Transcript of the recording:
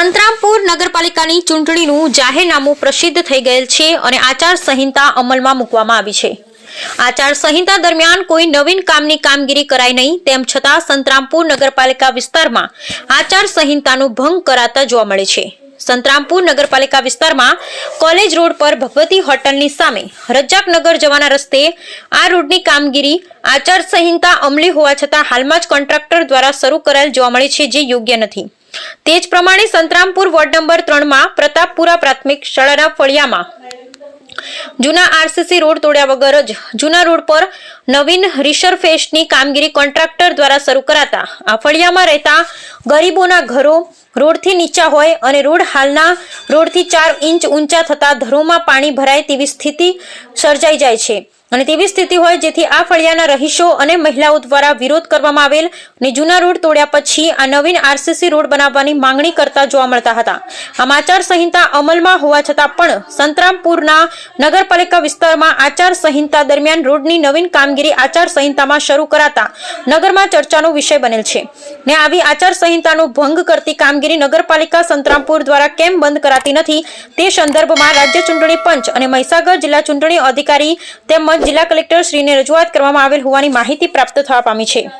નગરપાલિકાની ચૂંટણીનું જાહેરનામું પ્રસિદ્ધ થઈ ગયેલ છે અને આચાર સંહિતા અમલમાં મૂકવામાં આવી છે. આચાર સંહિતા દરમિયાન કોઈ નવીન કામની કામગીરી કરાઈ નહીં, તેમ છતાં સંતરામપુર નગરપાલિકા વિસ્તારમાં આચાર સંહિતાનું ભંગ કરાતા જોવા મળે છે. સંતરામપુર નગરપાલિકા વિસ્તારમાં કોલેજ રોડ પર ભગવતી હોટલની સામે રજાકનગર જવાના રસ્તે આ રોડની કામગીરી આચાર સંહિતા અમલી હોવા છતાં હાલમાં જ કોન્ટ્રાક્ટર દ્વારા શરૂ કરાયેલ જોવા મળે છે જે યોગ્ય નથી. તે જ પ્રમાણે સંતરામપુર વોર્ડ નંબર ત્રણમાં પ્રતાપપુરા પ્રાથમિક શાળાના ફળિયામાં જૂના આરસીસી રોડ તોડ્યા વગર જ જૂના રોડ પર નવીન રિસરફેસની કામગીરી કોન્ટ્રાક્ટર દ્વારા શરૂ કરાતા. આ ફળિયામાં રહેતા ગરીબોના ઘરો રોડથી નીચા હોય અને રોડ હાલના રોડથી ચાર ઇંચ ઊંચા થતા ધરોમાં પાણી ભરાય તેવી સ્થિતિ સર્જાઈ જાય છે. અને તેવી સ્થિતિ હોય જેથી આ ફળિયાના રહીશો અને મહિલાઓ દ્વારા વિરોધ કરવામાં આવેલ અને જૂના રોડ તોડ્યા પછી આ નવીન આરસીસી રોડ બનાવવાની માંગણી કરતા જોવા મળતા હતા. આમ સંહિતા અમલમાં હોવા છતાં પણ સંતરામપુરના નગરપાલિકા વિસ્તારમાં આચાર સંહિતા દરમિયાન રોડની નવીન કામગીરી આચાર સંહિતામાં શરૂ કરાતા નગરમાં ચર્ચાનો વિષય બનેલ છે. ને આવી આચાર સંહિતાનો ભંગ કરતી કામગીરી નગરપાલિકા સંતરામપુર દ્વારા કેમ બંધ કરાતી નથી તે સંદર્ભમાં રાજ્ય ચૂંટણી પંચ અને મહીસાગર જિલ્લા ચૂંટણી અધિકારી તેમજ જિલ્લા કલેક્ટર શ્રીને રજૂઆત કરવામાં આવેલ હોવાની માહિતી પ્રાપ્ત થવા પામી છે.